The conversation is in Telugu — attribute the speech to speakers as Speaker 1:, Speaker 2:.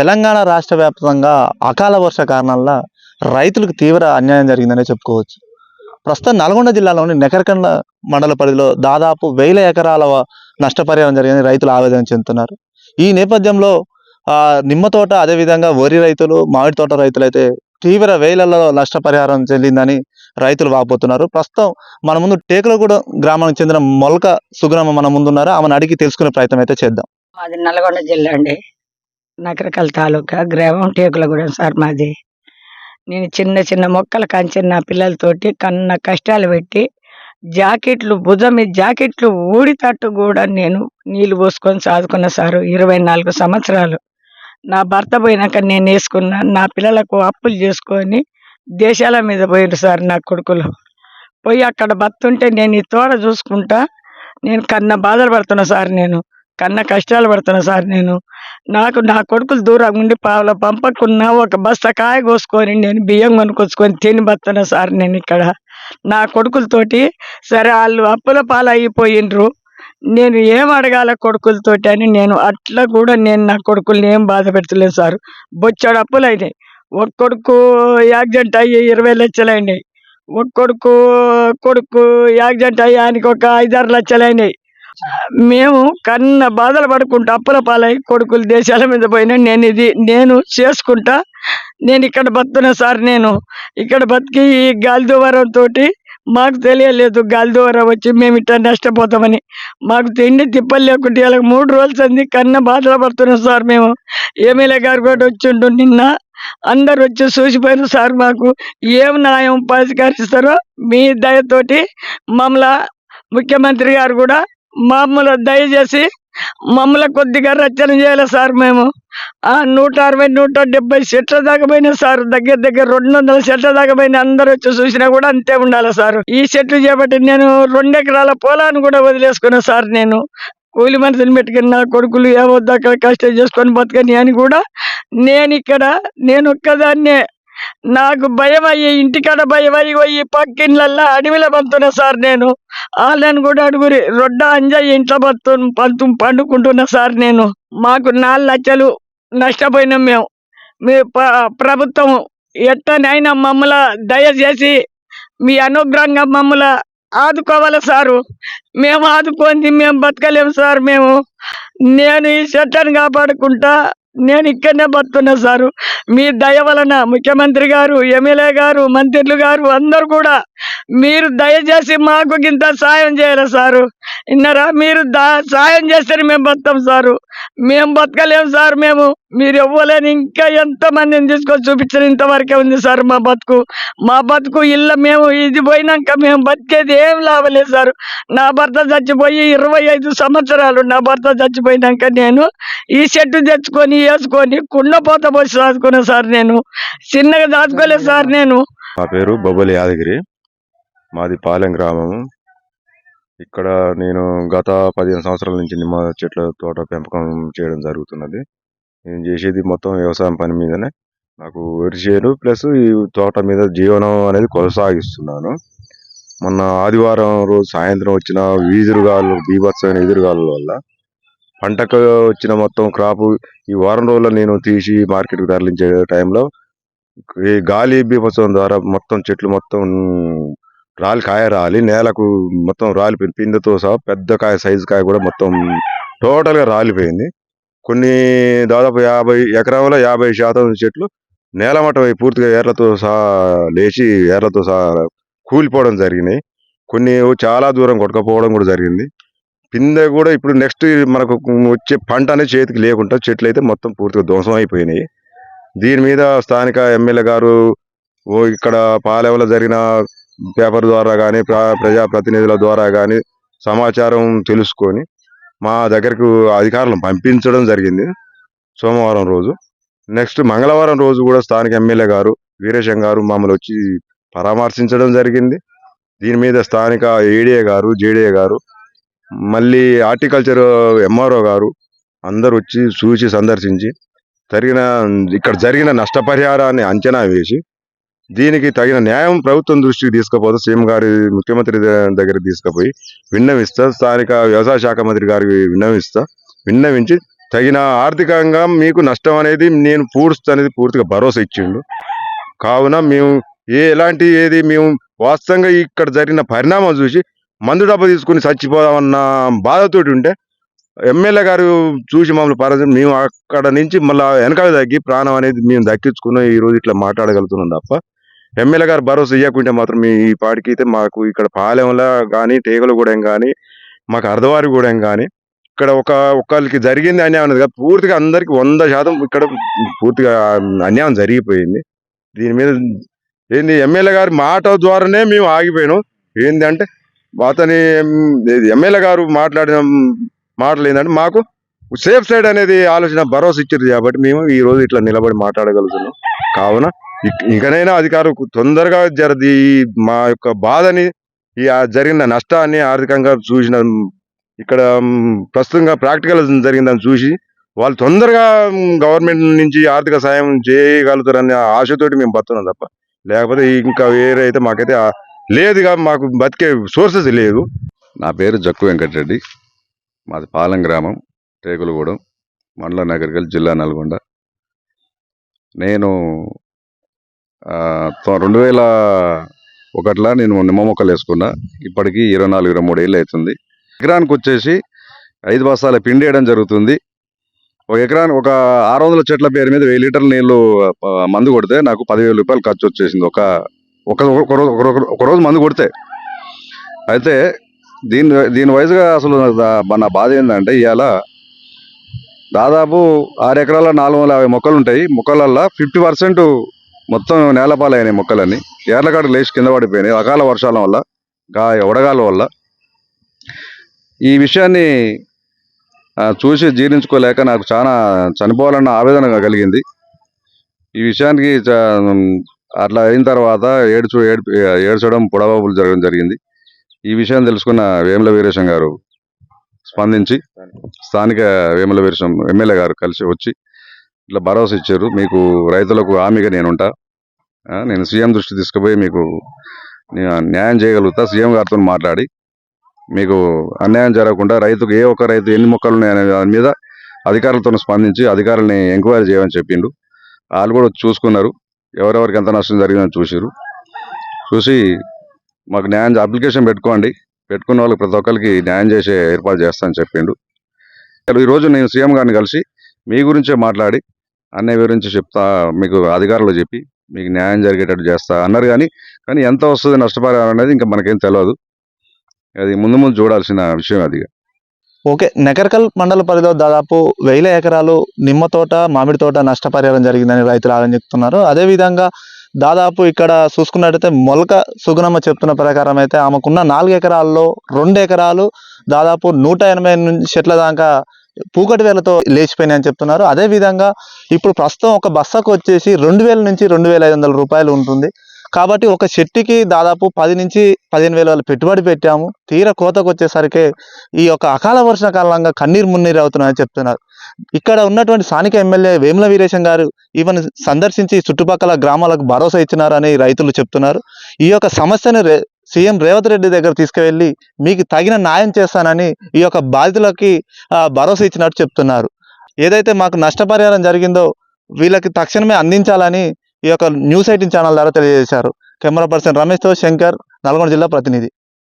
Speaker 1: తెలంగాణ రాష్ట్ర వ్యాప్తంగా అకాల వర్ష కారణంగా రైతులకు తీవ్ర అన్యాయం జరిగిందనే చెప్పుకోవచ్చు. ప్రస్తుతం నల్గొండ జిల్లాలోని నెకరకండ మండల పరిధిలో దాదాపు వేల ఎకరాల నష్టపరిహారం జరిగిందని రైతులు ఆవేదన చెందుతున్నారు. ఈ నేపథ్యంలో ఆ, నిమ్మ తోట అదేవిధంగా వరి రైతులు మామిడి తోట రైతులు అయితే తీవ్ర వేలల్లో నష్టపరిహారం చెల్లిందని రైతులు వాపోతున్నారు. ప్రస్తుతం మన ముందు టేకులగూడ గ్రామానికి చెందిన మొలక సుగ్రామ మన ముందున్నారు. ఆమెను అడిగి తెలుసుకునే ప్రయత్నం అయితే చేద్దాం.
Speaker 2: అది నల్గొండ జిల్లా అండి. నకరకల్ తాలూకా గ్రామం టేకులగూడెం సార్ మాది. నేను చిన్న చిన్న మొక్కలు కంచిన నా పిల్లలతోటి కన్న కష్టాలు పెట్టి జాకెట్లు భుజం మీద జాకెట్లు ఊడితట్టు కూడా నేను నీళ్ళు పోసుకొని సాదుకున్న సారు ఇరవై నాలుగు సంవత్సరాలు. నా భర్త పోయినాక నేను వేసుకున్న నా పిల్లలకు అప్పులు చేసుకొని దేశాల మీద పోయారు సార్ నా కొడుకులు. పోయి అక్కడ బతుంటే నేను ఈ తోడ చూసుకుంటా నేను కన్న బాధలు పడుతున్నా సార్ నేను. కన్న కష్టాలు పడుతున్నా సార్ నేను. నాకు నా కొడుకులు దూరం ఉండి పావుల పంపకున్నా ఒక బస్తా కాయ కోసుకొని నేను బియ్యం కొనుక్కొచ్చుకొని తిని బతున్నా సార్ నేను ఇక్కడ. నా కొడుకులతోటి సరే వాళ్ళు అప్పుల పాలైపోయిండ్రు నేను ఏం అడగాల కొడుకులతోటి అని నేను అట్లా కూడా నేను నా కొడుకుల్ని ఏం బాధ పెడతలేదు సార్. బొచ్చాడు అప్పులు అయినాయి ఒక కొడుకు యాక్సిడెంట్ అయ్యి ఇరవై లక్షలు అయినాయి ఒక కొడుకు కొడుకు యాక్సిడెంట్ అయ్యి ఆయనకి ఒక ఐదారు లక్షలు అయినాయి మేము కన్న బాధలు పడుకుంటా అప్పుల పాలై కొడుకులు దేశాల మీద పోయినా నేను ఇది నేను చేసుకుంటా నేను ఇక్కడ బతున్నా సార్ నేను. ఇక్కడ బతికి ఈ గాలి మాకు తెలియలేదు గాలిదువరం వచ్చి మేము ఇట్లా నష్టపోతామని. మాకు తిండి తిప్పలు లేకుంటే ఇలా మూడు రోజులు సంది కన్న బాధలు పడుతున్నాం సార్ మేము. ఎమ్మెల్యే గారు కూడా వచ్చిండు నిన్న. అందరు వచ్చి చూసిపోయారు సార్ మాకు. ఏం న్యాయం పరిష్కరిస్తారో మీ దయతోటి మమ్మల్ని ముఖ్యమంత్రి గారు కూడా మమ్మల్ని దయచేసి మమ్మల్ని కొద్దిగా రచన చేయాలి సార్ మేము. ఆ నూట అరవై నూట డెబ్బై సెట్ల దాకా పోయినా సార్. దగ్గర దగ్గర రెండు వందల సెట్ల దాకా పోయినా అందరూ వచ్చి చూసినా కూడా అంతే ఉండాలి సార్. ఈ చెట్లు చేపట్టి నేను రెండు ఎకరాల పొలాన్ని కూడా వదిలేసుకున్నా సార్ నేను. కూలి మనుషులు పెట్టుకుని నా కొడుకులు ఏమొద్దు అక్కడ కష్టం చేసుకొని బతకని అని కూడా నేను ఇక్కడ నేను ఒక్కదాన్నే నాకు భయం అయ్యి ఇంటికాడ భయం అయ్యి పోయి పక్కిళ్ళల్లో అడవిలో పంతున్నా సార్ నేను. వాళ్ళని కూడా అడుగురి రొడ్డ అంజయ్య ఇంట్లో పత్తు పంతు పండుకుంటున్నా సార్ నేను. మాకు నాలుగు లక్షలు నష్టపోయినాం మేము. మీ ప్రభుత్వం ఎట్టనైనా మమ్మల దయచేసి మీ అనుగ్రహంగా మమ్మల ఆదుకోవాలి సారు. మేము ఆదుకొని మేము బతకలేము సార్ మేము. నేను ఈ చెట్లను కాపాడుకుంటా నేను ఇక్కడనే బతున్నా సారు. మీ దయ వలన ముఖ్యమంత్రి గారు ఎమ్మెల్యే గారు మంత్రులు గారు అందరు కూడా మీరు దయచేసి మాకు ఇంత సాయం చేయరా సారు? ఇన్నరా మీరు దా సాయం చేస్తేనే మేము బతాం సారు. మేము బతకలేము సార్ మేము. మీరు ఇవ్వలేని ఇంకా ఎంతమందిని తీసుకొని చూపించిన ఇంతవరకే ఉంది సార్ మా బతుకు. మా బతుకు ఇళ్ళ మేము ఇది పోయినాక మేము బతికేది ఏం లాభలేదు సార్. నా భర్త చచ్చిపోయి ఇరవై ఐదు సంవత్సరాలు నా భర్త చచ్చిపోయినాక నేను ఈ చెట్టు తెచ్చుకొని వేసుకొని కుండపోత పోసి దాచుకున్నా సార్ నేను. చిన్నగా దాచుకోలేదు సార్ నేను.
Speaker 3: నా పేరు బొబ్బలి యాదగిరి. మాది పాలెం గ్రామము. ఇక్కడ నేను గత పదిహేను సంవత్సరాల నుంచి నిమ్మ చెట్ల తోట పెంపకం చేయడం జరుగుతున్నది. నేను చేసేది మొత్తం వ్యవసాయం పని మీదనే. నాకు వరిచేను ప్లస్ ఈ తోట మీద జీవనం అనేది కొనసాగిస్తున్నాను. మొన్న ఆదివారం రోజు సాయంత్రం వచ్చిన ఈదురుగాలు బీభత్సమైన ఎదురుగాల వల్ల పంటకు వచ్చిన మొత్తం క్రాపు ఈ వారం రోజుల్లో నేను తీసి మార్కెట్కి తరలించే టైంలో ఈ గాలి బీభత్సం ద్వారా మొత్తం చెట్లు మొత్తం రాలి కాయ రాలి నేలకు మొత్తం రాలిపోయింది. పిందెతో సహా పెద్ద కాయ సైజు కాయ కూడా మొత్తం టోటల్గా రాలిపోయింది. కొన్ని దాదాపు యాభై ఎకరాల యాభై శాతం చెట్లు నేలమట్టం అయి పూర్తిగా ఏర్లతో సహా లేచి ఏర్లతో సహా కూలిపోవడం జరిగినాయి. కొన్ని చాలా దూరం కొట్టుకపోవడం కూడా జరిగింది. పిందె కూడా ఇప్పుడు నెక్స్ట్ మనకు వచ్చే పంట అనేది చేతికి లేకుండా చెట్లు అయితే మొత్తం పూర్తిగా ధ్వంసం అయిపోయినాయి. దీని మీద స్థానిక ఎమ్మెల్యే గారు ఓ ఇక్కడ పాలెవలో జరిగిన పేపర్ ద్వారా కానీ ప్రజా ప్రతినిధుల ద్వారా కానీ సమాచారం తెలుసుకొని మా దగ్గరకు అధికారులను పంపించడం జరిగింది సోమవారం రోజు. నెక్స్ట్ మంగళవారం రోజు కూడా స్థానిక ఎమ్మెల్యే గారు వీరేశం గారు మమ్మల్ని వచ్చి పరామర్శించడం జరిగింది. దీని మీద స్థానిక ఏడీఏ గారు జేడీఏ గారు మళ్ళీ హార్టికల్చర్ ఎంఆర్ఓ గారు అందరు వచ్చి చూసి సందర్శించి జరిగిన ఇక్కడ జరిగిన నష్టపరిహారాన్ని అంచనా వేసి దీనికి తగిన న్యాయం ప్రభుత్వం దృష్టికి తీసుకుపోతే సీఎం గారి ముఖ్యమంత్రి దగ్గర తీసుకుపోయి విన్నవిస్తా. స్థానిక వ్యవసాయ శాఖ మంత్రి గారికి విన్నవిస్తా. విన్నవించి తగిన ఆర్థికంగా మీకు నష్టం అనేది నేను పూడుస్తా అనేది పూర్తిగా భరోసా ఇచ్చిండు. కావున మేము ఏ ఎలాంటి ఏది మేము వాస్తవంగా ఇక్కడ జరిగిన పరిణామం చూసి మందు డబ్బు తీసుకుని చచ్చిపోదామన్న బాధతోటి ఉంటే ఎమ్మెల్యే గారు చూసి మమ్మల్ని పరచ మేము అక్కడ నుంచి మళ్ళీ వెనకాల తగ్గి ప్రాణం అనేది మేము దక్కించుకున్నాం. ఈ రోజు ఇట్లా మాట్లాడగలుగుతున్నాం తప్ప ఎమ్మెల్యే గారు భరోసా ఇవ్వకుంటే మాత్రం మీ ఈ పాటికి అయితే మాకు ఇక్కడ పాలెంలో కానీ టేగలగూడెం కానీ మాకు అర్ధవారిగూడెం కానీ ఇక్కడ ఒక ఒక్కరికి జరిగింది అన్యాయం అనేది కాదు. పూర్తిగా అందరికి వంద శాతం ఇక్కడ పూర్తిగా అన్యాయం జరిగిపోయింది. దీని మీద ఏంది ఎమ్మెల్యే గారి మాట ద్వారానే మేము ఆగిపోయినాం. ఏంటంటే అంటే అతని ఎమ్మెల్యే గారు మాట్లాడిన మాటలు ఏంటంటే మాకు సేఫ్ సైడ్ అనేది ఆలోచన భరోసా ఇచ్చారు కాబట్టి మేము ఈ రోజు ఇట్లా నిలబడి మాట్లాడగలుగుతున్నాం. కావున ఇంకనైనా అధికారులు తొందరగా జరది మా యొక్క బాధని ఈ జరిగిన నష్టాన్ని ఆర్థికంగా చూసిన ఇక్కడ ప్రస్తుతంగా ప్రాక్టికల్ జరిగిందని చూసి వాళ్ళు తొందరగా గవర్నమెంట్ నుంచి ఆర్థిక సాయం చేయగలుగుతారనే ఆశతోటి మేము బతున్నాం తప్ప. లేకపోతే ఇంకా వేరే అయితే మాకైతే లేదుగా మాకు బతికే సోర్సెస్ లేదు
Speaker 4: నా పేరు జక్కు వెంకటరెడ్డి. మాది పాలెం గ్రామం టేకులగూడెం మండల నగరికల్ జిల్లా నల్గొండ. నేను రెండు వేల ఒకట్లా నేను నిమ్మ మొక్కలు వేసుకున్నా. ఇప్పటికి ఇరవై నాలుగు ఇరవై మూడు ఏళ్ళు అవుతుంది ఎకరానికి వచ్చేసి ఐదు బస్తాల పిండి వేయడం జరుగుతుంది. ఒక ఎకరానికి ఒక ఆరు వందల చెట్ల పేరు మీద వెయ్యి లీటర్ల నీళ్ళు మందు కొడితే నాకు పదివేల రూపాయలు ఖర్చు వచ్చేసింది. ఒక ఒక ఒక రోజు ఒక ఒక రోజు మందు కొడితే. అయితే దీని దీని వయసుగా అసలు నా బాధ ఏంటంటే ఇవాళ దాదాపు ఆరు ఎకరాల నాలుగు వందల యాభై మొక్కలు ఉంటాయి. మొక్కలల్లో ఫిఫ్టీ పర్సెంట్ మొత్తం నేలపాలైనాయి మొక్కలన్నీ ఏర్లకాడ లేచి కింద పడిపోయినాయి. అకాల వర్షాల వల్ల గా వడగాల వల్ల. ఈ విషయాన్ని చూసి జీర్ణించుకోలేక నాకు చాలా చనిపోవాలన్న ఆవేదన కలిగింది. ఈ విషయానికి అట్లా అయిన తర్వాత ఏడుచు ఏడు ఏడ్చడం పొడవబులు జరగడం జరిగింది. ఈ విషయం తెలుసుకున్న వేముల వీరేశం గారు స్పందించి స్థానిక వేముల వీరేశం ఎమ్మెల్యే గారు కలిసి వచ్చి ఇట్లా భరోసా ఇచ్చారు. మీకు రైతులకు హామీగా నేనుంటా నేను సీఎం దృష్టి తీసుకుపోయి మీకు న్యాయం చేయగలుగుతా. సీఎం గారితో మాట్లాడి మీకు అన్యాయం జరగకుండా రైతుకు ఏ ఒక్క రైతు ఎన్ని మొక్కలు ఉన్నాయనే దాని మీద అధికారులతో స్పందించి అధికారులని ఎంక్వైరీ చేయమని చెప్పిండు. వాళ్ళు కూడా చూసుకున్నారు. ఎవరెవరికి ఎంత నష్టం జరిగిందని చూసిరు చూసి మాకు న్యాయం చే- అప్లికేషన్ పెట్టుకోండి. పెట్టుకున్న వాళ్ళకి ప్రతి ఒక్కరికి న్యాయం చేసే ఏర్పాటు చేస్తానని చెప్పిండు. ఈరోజు నేను సీఎం గారిని కలిసి మీ గురించే మాట్లాడి అన్నయ్య గురించి చెప్తా మీకు అధికారులు చెప్పి మీకు న్యాయం జరిగేటట్టు చేస్తా అన్నారు కానీ కానీ ఎంత వస్తుంది నష్టపరిహారం అనేది ఇంకా మనకేం తెలియదు అది ముందు ముందు చూడాల్సిన విషయం అది
Speaker 1: ఓకే నకరకల్ మండల పరిధిలో దాదాపు వేల ఎకరాలు నిమ్మ తోట మామిడి తోట నష్టపరిహారం జరిగిందని రైతులు ఆగని చెప్తున్నారు. అదేవిధంగా దాదాపు ఇక్కడ చూసుకున్నట్టయితే మొలక సుగుణమ్మ చెప్తున్న ప్రకారం అయితే ఆమెకున్న నాలుగు ఎకరాల్లో రెండు ఎకరాలు దాదాపు నూట ఎనభై నుంచి చెట్ల దాకా పూకటి వేలతో లేచిపోయినాయని చెప్తున్నారు. అదేవిధంగా ఇప్పుడు ప్రస్తుతం ఒక బస్సకు వచ్చేసి రెండు వేల నుంచి రెండు వేల ఐదు వందల రూపాయలు ఉంటుంది. కాబట్టి ఒక చెట్టుకి దాదాపు పది నుంచి పదిహేను వేల వాళ్ళు పెట్టుబడి పెట్టాము. తీర కోతకు వచ్చేసరికి ఈ యొక్క అకాల వర్ష కారణంగా కన్నీరు మున్నీరు అవుతున్నాయని చెప్తున్నారు. ఇక్కడ ఉన్నటువంటి స్థానిక ఎమ్మెల్యే వేముల వీరేశం గారు ఈవెన్ సందర్శించి చుట్టుపక్కల గ్రామాలకు భరోసా ఇచ్చినారని రైతులు చెప్తున్నారు. ఈ యొక్క సమస్యను సీఎం రేవంత్ రెడ్డి దగ్గర తీసుకువెళ్ళి మీకు తగిన న్యాయం చేస్తానని ఈ యొక్క బాధితులకి భరోసా ఇచ్చినట్టు చెప్తున్నారు. ఏదైతే మాకు నష్టపరిహారం జరిగిందో వీళ్ళకి తక్షణమే అందించాలని ఈ యొక్క న్యూస్ ఎయిటీన్ ఛానల్ ద్వారా తెలియజేశారు. కెమెరా పర్సన్ రమేష్తో శంకర్ నల్గొండ జిల్లా ప్రతినిధి.